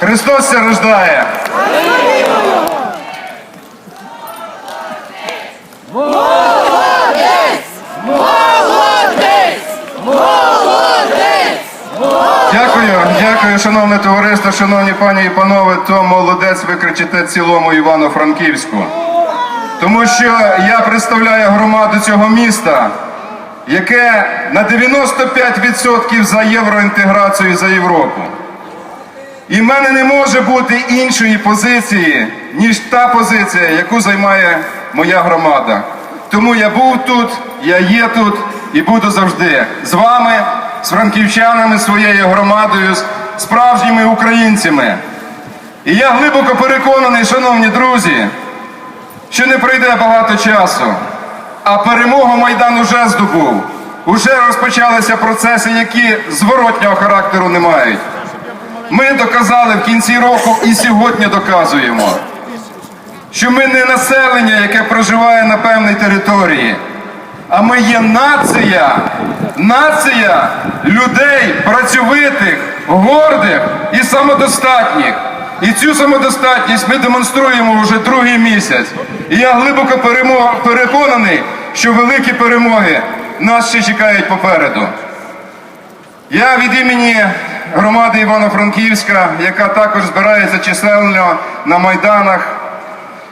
Христос ся рождає! Дякую, дякую, шановне товариство, шановні пані і панове, то молодець ви кричите цілому Івано-Франківську. Тому що я представляю громаду цього міста, яке на 95% за євроінтеграцію за Європу. І в мене не може бути іншої позиції, ніж та позиція, яку займає моя громада. Тому я був тут, я є тут і буду завжди з вами, з франківчанами, своєю громадою, з справжніми українцями. І я глибоко переконаний, шановні друзі, що не пройде багато часу, а перемогу Майдан уже здобув. Уже розпочалися процеси, які зворотнього характеру не мають. Ми доказали в кінці року і сьогодні доказуємо, що ми не населення, яке проживає на певній території, а ми є нація, нація людей працьовитих, гордих і самодостатніх. І цю самодостатність ми демонструємо вже другий місяць. І я глибоко переконаний, що великі перемоги нас ще чекають попереду. Я від імені громади Івано-Франківська, яка також збирається чисельно на майданах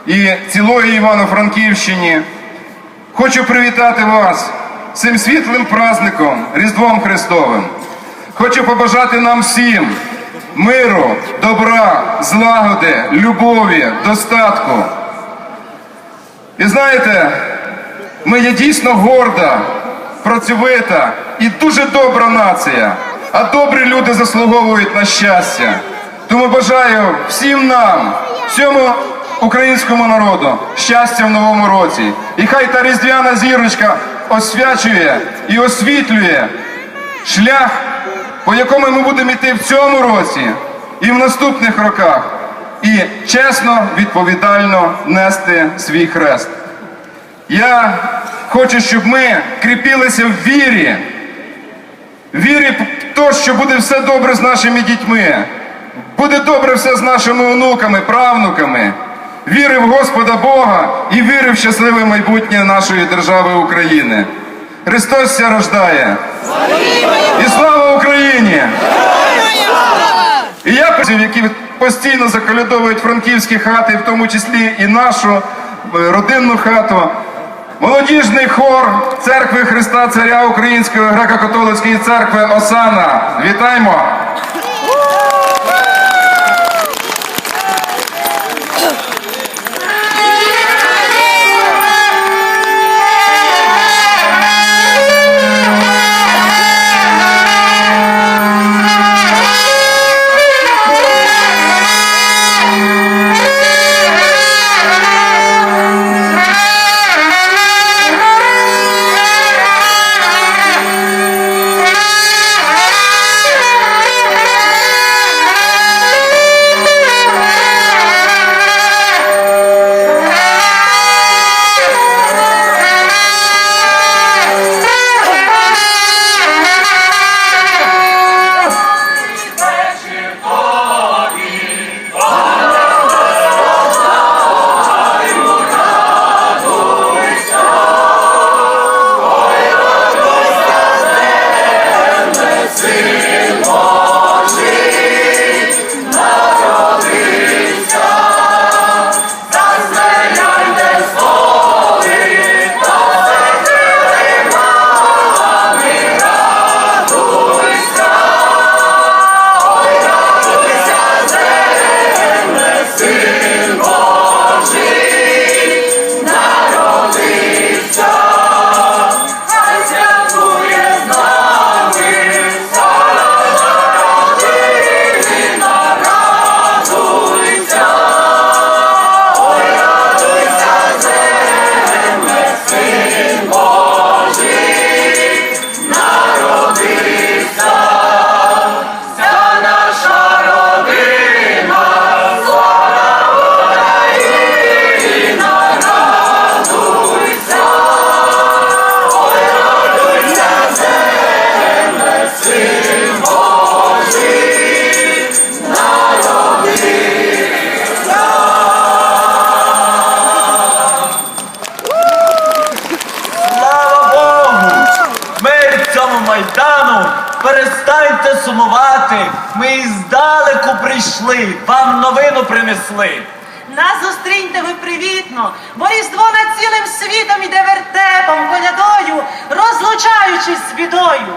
і цілої Івано-Франківщині, хочу привітати вас цим світлим праздником, Різдвом Христовим. Хочу побажати нам всім миру, добра, злагоди, любові, достатку. І знаєте, ми є дійсно горда, працьовита і дуже добра нація. А добрі люди заслуговують на щастя. Тому бажаю всім нам, всьому українському народу, щастя в новому році. І хай та різдвяна зірочка освячує і освітлює шлях, по якому ми будемо йти в цьому році і в наступних роках. І чесно, відповідально нести свій хрест. Я хочу, щоб ми кріпилися в вірі, вірі в те, що буде все добре з нашими дітьми, буде добре все з нашими онуками, правнуками. Віри в Господа Бога і віри в щасливе майбутнє нашої держави України. Христос ся рождає! І слава Україні! І я які постійно заколядовують франківські хати, в тому числі і нашу е, родинну хату. Молодіжний хор церкви Христа Царя Української греко-католицької церкви Осана. Вітаємо! Сумувати. Ми іздалеку прийшли, вам новину принесли. Нас зустріньте ви привітно, бо різдво над цілим світом іде вертепом, колядою, розлучаючись з бідою.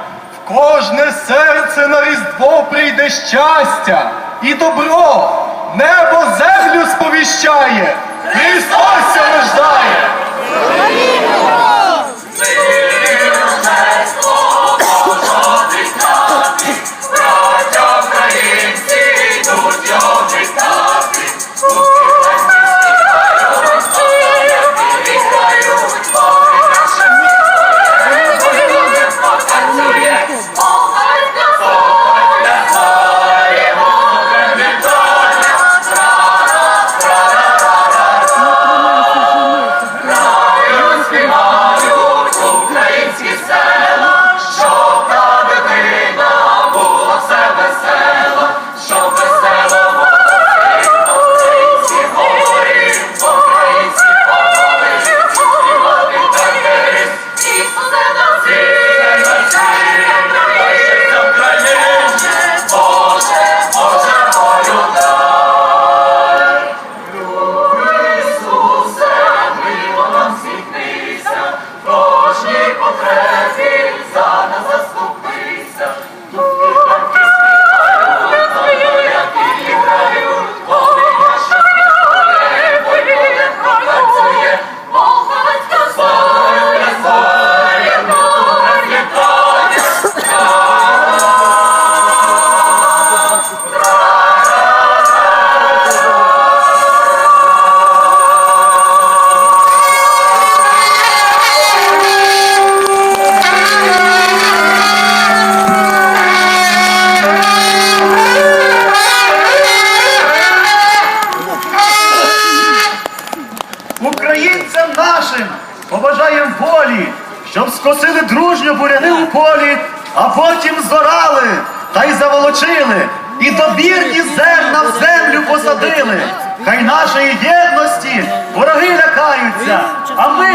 Кожне серце на різдво прийде щастя і добро. Небо землю сповіщає. Христос рождає. Посадили. Хай нашої єдності вороги лякаються, а ми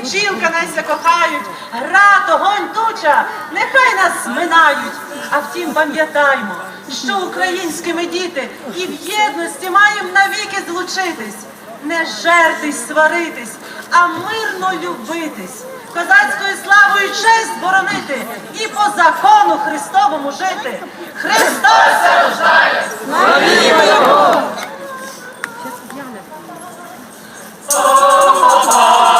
Подібки і бджілка найся кохають, град, огонь, туча, нехай нас минають. А втім, пам'ятаймо, що українськими діти і в єдності маємо навіки злучитись не жертись, сваритись, а мирно любитись, козацькою славою честь боронити і по закону Христовому жити. Христос рождає! Славімо Його! І вогники горять,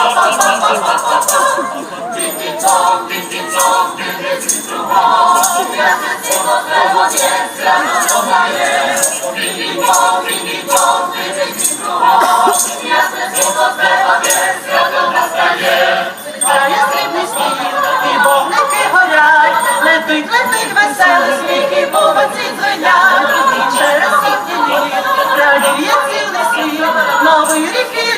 летить, веселий сміх, і бубенці дзвенять, через сотні літ радіє цілий світ, новий рік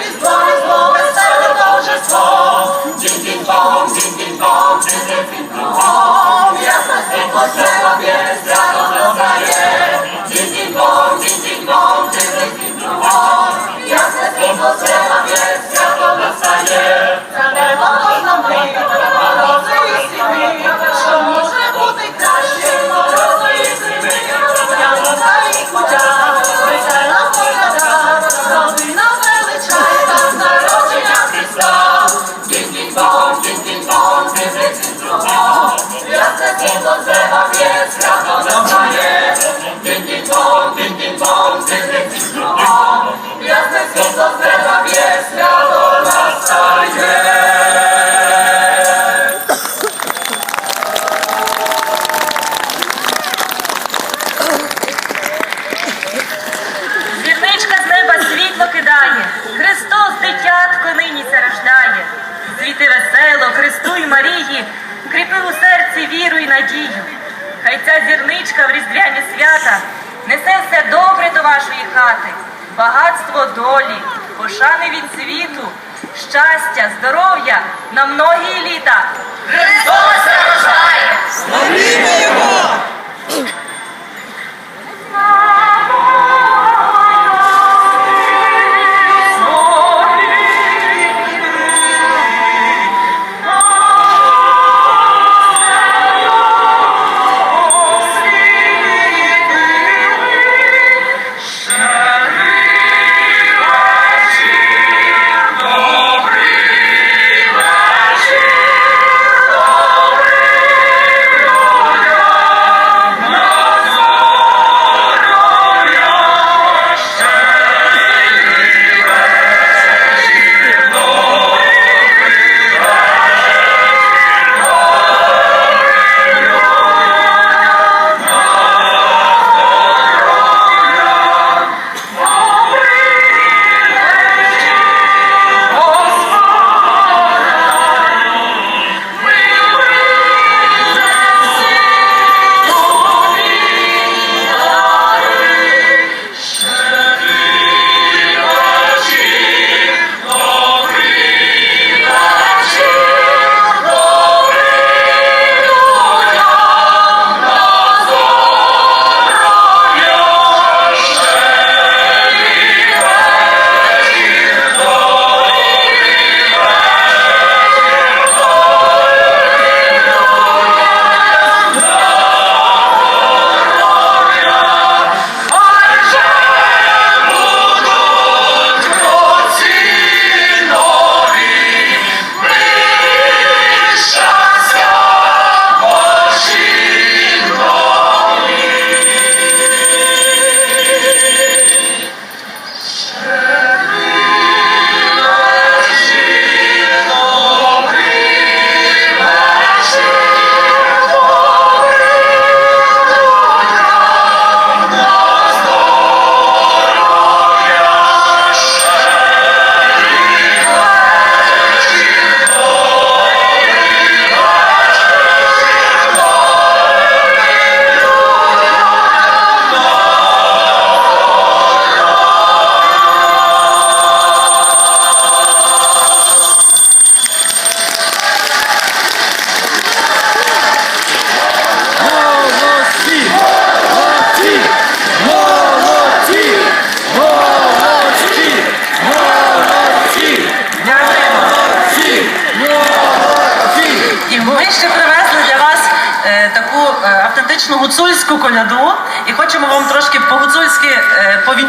шани від світу, щастя, здоров'я на многі.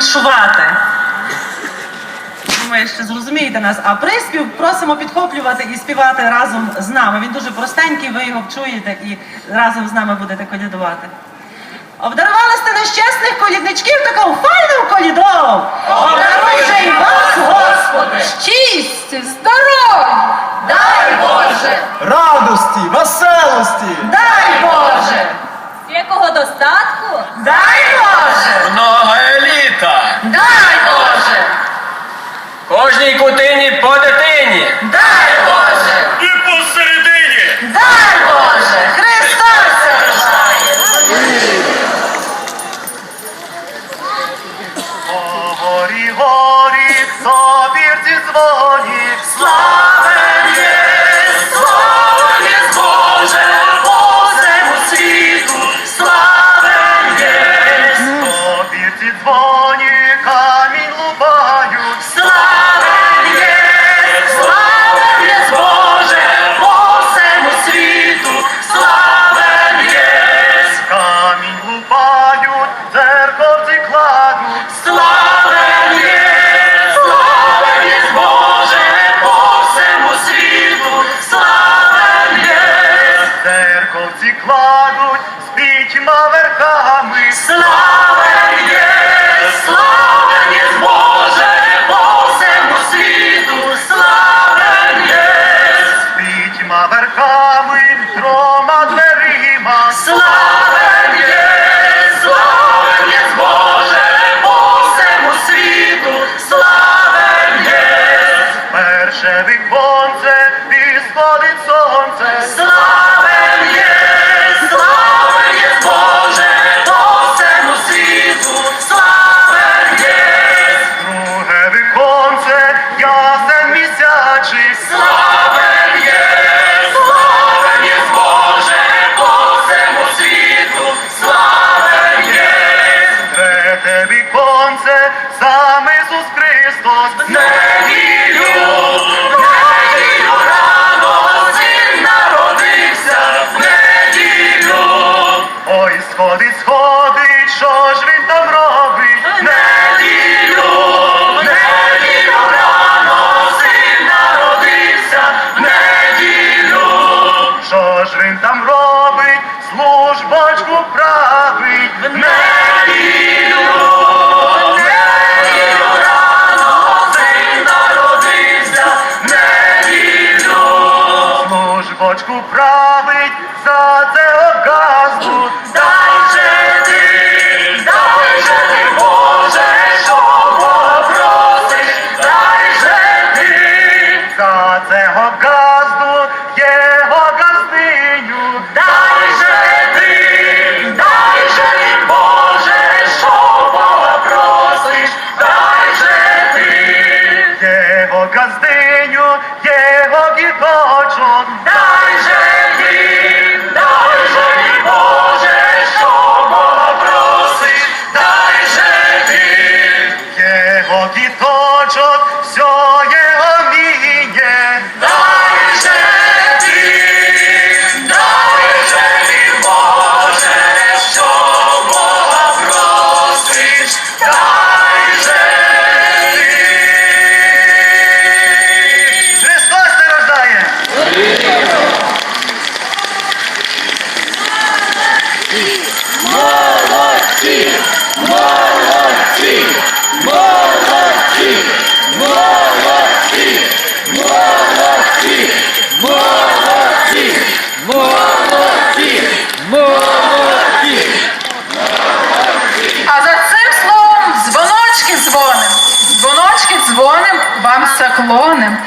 фальшувати. Ми ще зрозумієте нас, а приспів просимо підхоплювати і співати разом з нами. Він дуже простенький, ви його чуєте і разом з нами будете колядувати. Обдарували сте нещасних колідничків такого файним колідом! Обдаруй же й вас, Господи! Щастя, здоров'я! Дай Боже! Радості, веселості! Дай Боже! Якого достатку? Дай Боже! Много еліта! Дай Боже! Кожній кутині по дитині! Дай! заклоним,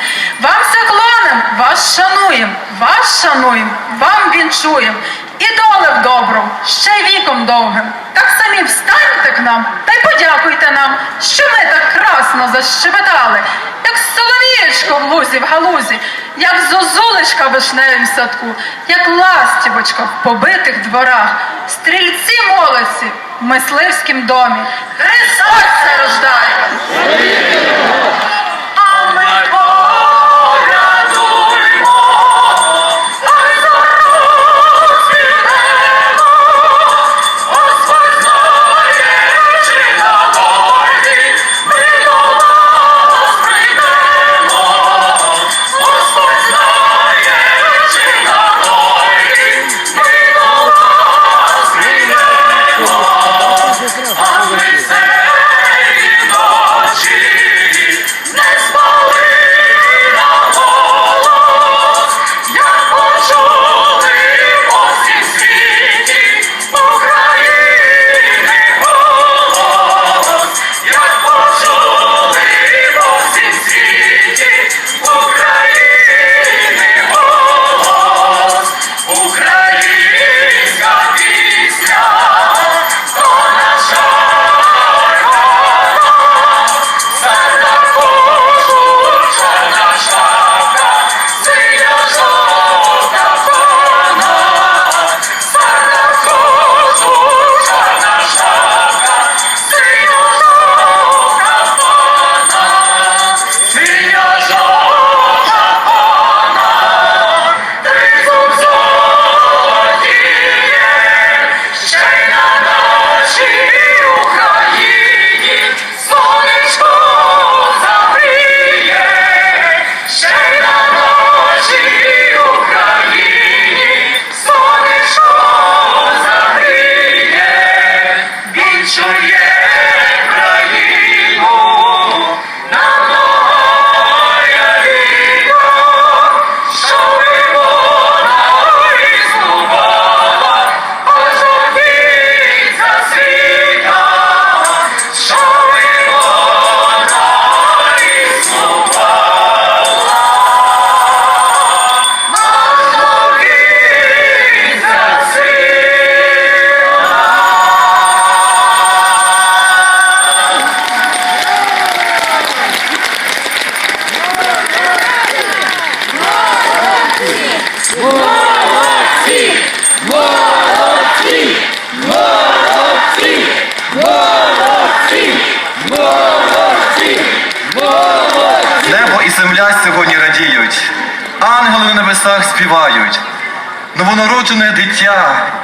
вам заклоним, вас шануєм, вас шануєм, вам вінчуєм. І долем в добру, ще віком довгим. Так самі встаньте к нам та й подякуйте нам, що ми так красно защебетали, як соловієчко в лузі, в галузі, як зозулечка в вишневім садку, як ластівочка в побитих дворах, стрільці молодці в мисливськім домі. Христос рождає!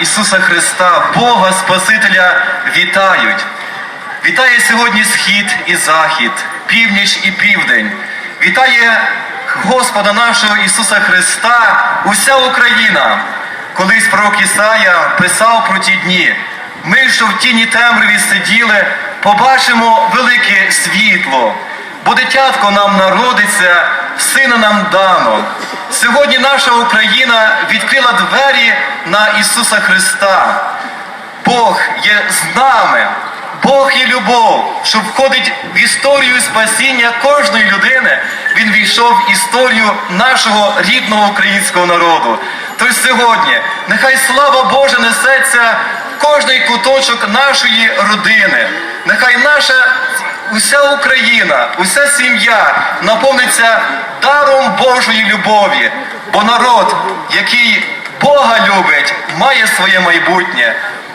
Ісуса Христа, Бога Спасителя вітають. Вітає сьогодні схід і захід, північ і південь. Вітає Господа нашого Ісуса Христа, уся Україна. Колись пророк Ісая писав про ті дні. Ми, що в тіні темряві сиділи, побачимо велике світло, бо дитятко нам народиться, сина нам дано. Сьогодні наша Україна відкрила двері на Ісуса Христа. Бог є з нами. Бог є любов, що входить в історію спасіння кожної людини. Він війшов в історію нашого рідного українського народу. Тож сьогодні нехай слава Божа несеться в кожний куточок нашої родини. Нехай наша уся Україна, уся сім'я наповниться даром Божої любові, бо народ, який Бога любить, має своє майбутнє.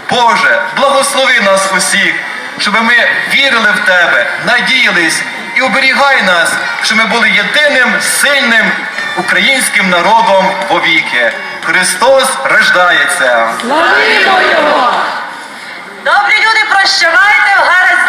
Боже, благослови нас усіх, щоб ми вірили в Тебе, надіялись і оберігай нас, щоб ми були єдиним сильним українським народом вовіки. Христос рождається. Славімо його! Добрі люди, прощавайте,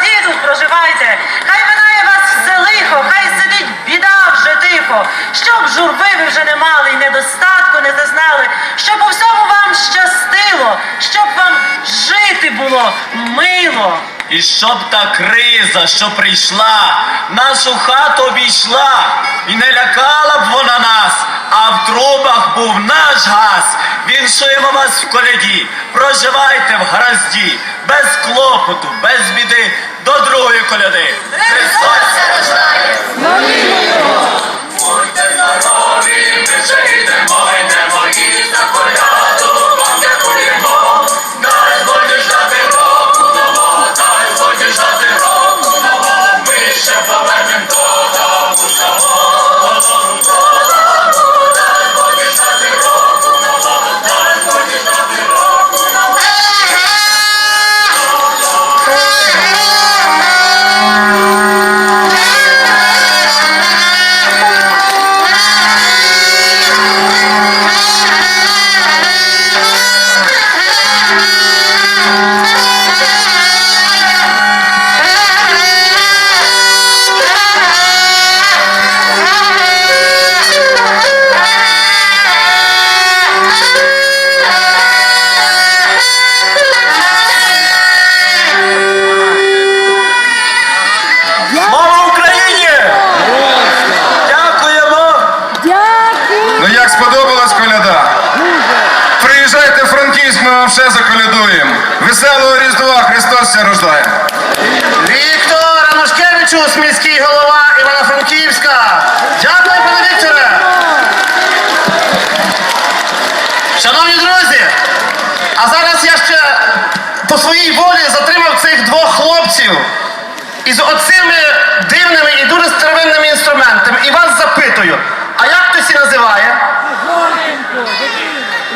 в тут проживайте. Хай минає вас все лихо, хай сидить біда вже тихо. Щоб журби ви вже не мали і недостатку не зазнали, щоб у всьому вам щастило, щоб вам жити було мило. І щоб та криза, що прийшла, нашу хату обійшла, і не лякала б вона нас, а в трубах був наш газ. Віншуємо вас в коляді, проживайте в гаразді, без клопоту, без біди, до другої коляди. Христос рождає! Із оцими дивними і дуже старовинними інструментами. І вас запитую, а як хтось і називає?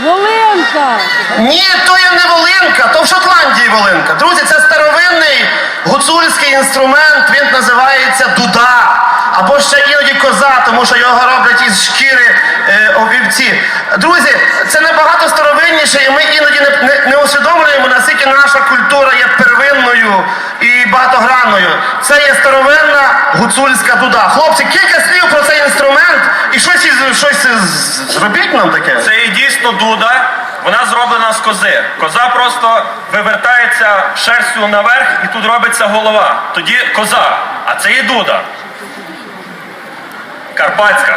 Волинка! Ні, то є не волинка, то в Шотландії волинка. Друзі, це старовинний гуцульський інструмент, він називається дуда. Або ще іноді коза, тому що його роблять із шкіри е, овівці. Друзі, це набагато старовинніше, і ми іноді не, не, не усвідомлюємо, наскільки наша культура є первинною і багатогранною. Це є старовинна гуцульська дуда. Хлопці, кілька слів про цей інструмент і щось, із- щось зробіть нам таке. Це і дійсно дуда. Вона зроблена з кози. Коза просто вивертається шерстю наверх і тут робиться голова. Тоді коза. А це і дуда. Карпатська.